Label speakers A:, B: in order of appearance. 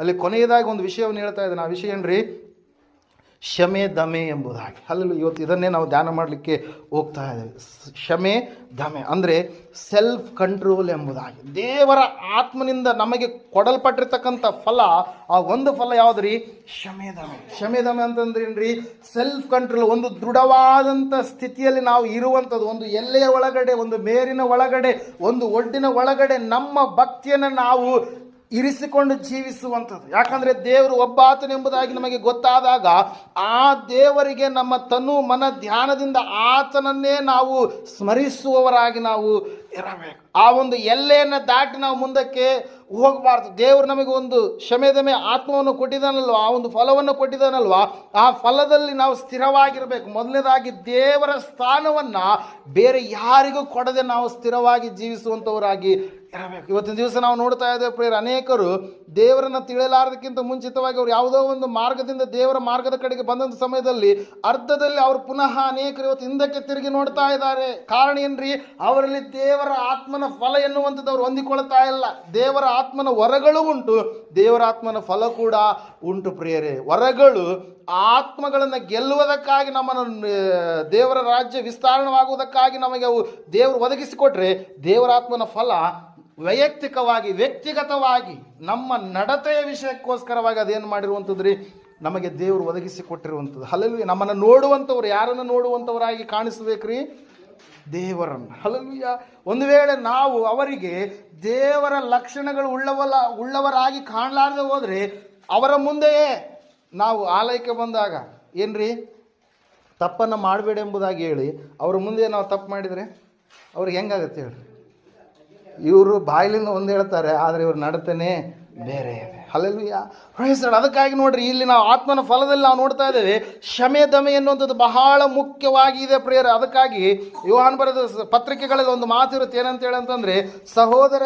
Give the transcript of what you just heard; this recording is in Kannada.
A: ಅಲ್ಲಿ ಕೊನೆಯದಾಗಿ ಒಂದು ವಿಷಯವನ್ನು ಹೇಳ್ತಾ ಇದ್ದಾನೆ. ಆ ವಿಷಯ ಏನ್ರಿ? ಶಮೆ ದಮೆ ಎಂಬುದಾಗಿ ಅಲ್ಲಿ ಇವತ್ತು ಇದನ್ನೇ ನಾವು ಧ್ಯಾನ ಮಾಡಲಿಕ್ಕೆ ಹೋಗ್ತಾ ಇದ್ದೇವೆ. ಶಮೆ ದಮೆ ಅಂದರೆ ಸೆಲ್ಫ್ ಕಂಟ್ರೋಲ್ ಎಂಬುದಾಗಿ ದೇವರ ಆತ್ಮನಿಂದ ನಮಗೆ ಕೊಡಲ್ಪಟ್ಟಿರ್ತಕ್ಕಂಥ ಫಲ, ಆ ಒಂದು ಫಲ ಯಾವುದ್ರಿ? ಶಮೆ ದಮೆ. ಶಮೆ ದಮೆ ಅಂತಂದ್ರೆ ಏನ್ರಿ? ಸೆಲ್ಫ್ ಕಂಟ್ರೋಲ್ ಒಂದು ದೃಢವಾದಂಥ ಸ್ಥಿತಿಯಲ್ಲಿ ನಾವು ಇರುವಂಥದ್ದು. ಒಂದು ಎಲ್ಲೆಯ ಒಳಗಡೆ, ಒಂದು ಮೇರಿನ ಒಳಗಡೆ, ಒಂದು ಒಡ್ಡಿನ ಒಳಗಡೆ ನಮ್ಮ ಭಕ್ತಿಯನ್ನು ನಾವು ಇರಿಸಿಕೊಂಡು ಜೀವಿಸುವಂಥದ್ದು. ಯಾಕಂದರೆ ದೇವರು ಒಬ್ಬ ಆತನ ಎಂಬುದಾಗಿ ನಮಗೆ ಗೊತ್ತಾದಾಗ ಆ ದೇವರಿಗೆ ನಮ್ಮ ತನು ಮನ ಧ್ಯಾನದಿಂದ ಆತನನ್ನೇ ನಾವು ಸ್ಮರಿಸುವವರಾಗಿ ನಾವು ಇರಬೇಕು. ಆ ಒಂದು ಎಲ್ಲೆಯನ್ನು ದಾಟಿ ನಾವು ಮುಂದಕ್ಕೆ ಹೋಗಬಾರ್ದು. ದೇವರು ನಮಗೆ ಒಂದು ಶಮೆದಮೆ ಆತ್ಮವನ್ನು ಕೊಟ್ಟಿದ್ದಾನಲ್ವ? ಆ ಒಂದು ಫಲವನ್ನು ಕೊಟ್ಟಿದ್ದಾನಲ್ವ? ಆ ಫಲದಲ್ಲಿ ನಾವು ಸ್ಥಿರವಾಗಿರಬೇಕು. ಮೊದಲನೇದಾಗಿ ದೇವರ ಸ್ಥಾನವನ್ನು ಬೇರೆ ಯಾರಿಗೂ ಕೊಡದೆ ನಾವು ಸ್ಥಿರವಾಗಿ ಜೀವಿಸುವಂಥವರಾಗಿ ಇರಬೇಕು. ಇವತ್ತಿನ ದಿವಸ ನಾವು ನೋಡ್ತಾ ಇದ್ದೇವೆ ಪ್ರೇರ ಅನೇಕರು ದೇವರನ್ನು ತಿಳಿಯಲಾರದಕ್ಕಿಂತ ಮುಂಚಿತವಾಗಿ ಅವರು ಯಾವುದೋ ಒಂದು ಮಾರ್ಗದಿಂದ ದೇವರ ಮಾರ್ಗದ ಕಡೆಗೆ ಬಂದಂಥ ಸಮಯದಲ್ಲಿ ಅರ್ಧದಲ್ಲಿ ಅವರು ಪುನಃ ಅನೇಕರು ಇವತ್ತು ಹಿಂದಕ್ಕೆ ತಿರುಗಿ ನೋಡ್ತಾ ಇದ್ದಾರೆ. ಕಾರಣ ಏನ್ರಿ? ಅವರಲ್ಲಿ ದೇವರ ಆತ್ಮನ ಫಲ ಎನ್ನುವಂಥದ್ದು ಅವರು ಹೊಂದಿಕೊಳ್ತಾ ಇಲ್ಲ. ದೇವರ ಆತ್ಮನ ವರಗಳು ಉಂಟು. ದೇವರ ಆತ್ಮನ ಫಲ ಕೂಡ ಉಂಟು ಪ್ರಿಯರೇ. ವರಗಳು ಆತ್ಮಗಳನ್ನು ಗೆಲ್ಲುವುದಕ್ಕಾಗಿ ನಮ್ಮನ್ನು ದೇವರ ರಾಜ್ಯ ವಿಸ್ತರಣವಾಗುವುದಕ್ಕಾಗಿ ನಮಗೆ ಅವು ದೇವರು ಒದಗಿಸಿಕೊಟ್ರೆ ದೇವರ ಆತ್ಮನ ಫಲ ವೈಯಕ್ತಿಕವಾಗಿ, ವ್ಯಕ್ತಿಗತವಾಗಿ ನಮ್ಮ ನಡತೆಯ ವಿಷಯಕ್ಕೋಸ್ಕರವಾಗಿ ಅದೇನು ಮಾಡಿರುವಂಥದ್ದು ರೀ ನಮಗೆ ದೇವರು ಒದಗಿಸಿ ಕೊಟ್ಟಿರುವಂಥದ್ದು ಹಲಲು ನಮ್ಮನ್ನು ನೋಡುವಂಥವ್ರು ಯಾರನ್ನು ನೋಡುವಂಥವರಾಗಿ ಕಾಣಿಸ್ಬೇಕ್ರಿ? ದೇವರನ್ನು. ಹಲಲುಯ್ಯ ಒಂದು ವೇಳೆ ನಾವು ಅವರಿಗೆ ದೇವರ ಲಕ್ಷಣಗಳು ಉಳ್ಳವಲ್ಲ, ಉಳ್ಳವರಾಗಿ ಕಾಣಲಾರದೆ ಹೋದರೆ ಅವರ ಮುಂದೆಯೇ ನಾವು ಆಲಯಕ್ಕೆ ಬಂದಾಗ ಏನ್ರಿ? ತಪ್ಪನ್ನು ಮಾಡಬೇಡ ಎಂಬುದಾಗಿ ಹೇಳಿ, ಅವ್ರ ಮುಂದೆ ನಾವು ತಪ್ಪು ಮಾಡಿದರೆ ಅವ್ರಿಗೆ ಹೆಂಗಾಗತ್ತೆ ಹೇಳ್ರಿ ಇವರು ಬಾಯಿಲಿಂದ ಒಂದು ಹೇಳ್ತಾರೆ, ಆದರೆ ಇವ್ರ ನಡತೆನೇ ಬೇರೆ ಇದೆ. ಪ್ರೊಫೆಸರ್ ಅದಕ್ಕಾಗಿ ನೋಡ್ರಿ, ಇಲ್ಲಿ ನಾವು ಆತ್ಮನ ಫಲದಲ್ಲಿ ನಾವು ನೋಡ್ತಾ ಇದ್ದೇವೆ. ಶಮೆ ದಮೆ ಎನ್ನುವಂಥದ್ದು ಬಹಳ ಮುಖ್ಯವಾಗಿದೆ ಪ್ರಿಯರ. ಅದಕ್ಕಾಗಿ ಯೋಹಾನ್ ಬರೆದ ಪತ್ರಿಕೆಗಳಲ್ಲಿ ಒಂದು ಮಾತಿರುತ್ತೆ ಏನಂತ ಹೇಳಂತಂದ್ರೆ, ಸಹೋದರ